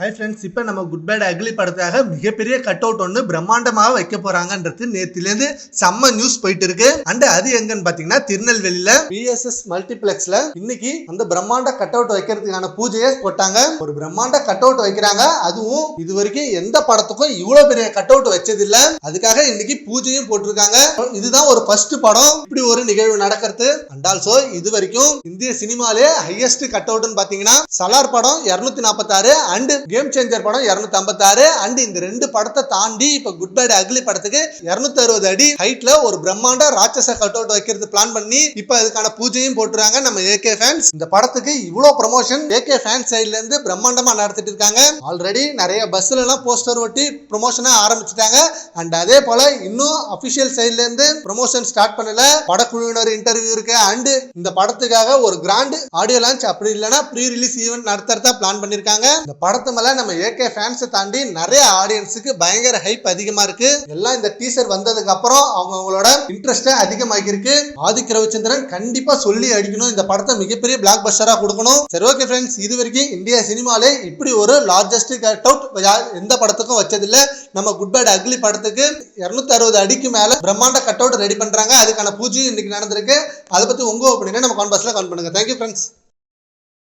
Hi friends இப்போ நம்ம good bad ugly படத்துக்காக மிகப்பெரிய கட் அவுட் ஒன்று பிரம்மாண்டமாக வைக்க போறாங்கன்றது நேத்திலேருந்து செம்ம நியூஸ் போயிட்டு இருக்கு அண்ட் அது எங்கன்னு பார்த்தீங்கன்னா திருநெல்வேலியில பிஎஸ்எஸ் மல்டிபிளெக்ஸ்ல இன்னைக்கு அந்த பிரம்மாண்ட கட் அவுட் வைக்கிறதுக்கான பூஜையை போட்டாங்க. ஒரு பிரம்மாண்ட கட் அவுட் வைக்கிறாங்க. அதுவும் இது வரைக்கும் எந்த படத்துக்கும் இவ்வளோ பெரிய கட் அவுட் வச்சது அதுக்காக இன்னைக்கு பூஜையும் போட்டிருக்காங்க. இதுதான் ஒரு ஃபர்ஸ்ட் படம். இப்படி ஒரு நிகழ்வு நடக்கிறது. அண்ட் ஆல்சோ இது வரைக்கும் இந்திய சினிமாலே ஹையஸ்ட் கட் அவுட்னு பார்த்தீங்கன்னா சலார் படம் இரநூத்தி நாற்பத்தாறு அண்ட் கேம் சேஞ்சர் படம் இருநூத்தி ஐம்பத்தாறு அண்ட் இந்த ரெண்டு படத்தை தாண்டி இப்ப குட் பேட் அக்லி படத்துக்கு இருநூத்தி அறுபது அடி ஹைட்ல ஒரு பிரம்மாண்ட ராட்சச கட் அவுட் வைக்கிறது பிளான் பண்ணி இப்ப அதுக்கான பூஜையும் போட்டுறாங்க நம்ம ஏகே ஃபேன்ஸ் இந்த படத்துக்கு இவ்வளவு ப்ரொமோஷன் ஏகே ஃபேன்ஸ் சைட்ல இருந்து பிரம்மாண்டமா நடத்திட்டு இருக்காங்க. ஆல்ரெடி நிறைய பஸ்ல எல்லாம் போஸ்டர் ஒட்டி ப்ரொமோஷனை ஆரம்பிச்சிட்டாங்க. அண்ட் அதே போல இன்னும் அபிஷியல் சைட்ல இருந்து ப்ரொமோஷன் ஸ்டார்ட் பண்ணல. படக்குழுவினர் இன்டர்வியூ இருக்கு. அண்ட் இந்த படத்துக்காக ஒரு கிராண்ட் ஆடியோ லான்ச் அப்படி இல்லைன்னா ப்ரீ ரிலீஸ் ஈவெண்ட் நடத்துறதா பிளான் பண்ணிருக்காங்க. இந்த படத்தை மட்டுமல்ல நம்ம ஏகே ஃபேன்ஸை தாண்டி நிறைய ஆடியன்ஸுக்கு பயங்கர ஹைப் அதிகமா இருக்கு. எல்லாம் இந்த டீசர் வந்ததுக்கு அப்புறம் அவங்க அவங்களோட இன்ட்ரெஸ்ட் அதிகமாகி இருக்கு ரவிச்சந்திரன் கண்டிப்பா சொல்லி அடிக்கணும். இந்த படத்தை மிகப்பெரிய பிளாக் பஸ்டரா கொடுக்கணும். சரி ஓகே ஃப்ரெண்ட்ஸ் இது வரைக்கும் இந்தியா சினிமாலே இப்படி ஒரு லார்ஜஸ்ட் கட் அவுட் எந்த படத்துக்கும் வச்சதில்ல. நம்ம குட் பேட் அக்லி படத்துக்கு இருநூத்தி அறுபது அடிக்கு மேல பிரம்மாண்ட கட் அவுட் ரெடி பண்றாங்க. அதுக்கான பூஜையும் இன்னைக்கு நடந்திருக்கு. அதை பத்தி உங்க ஒப்பீனியனை நம்ம கான்பாஸ்ல கான் பண்ணுங்க. Thank you friends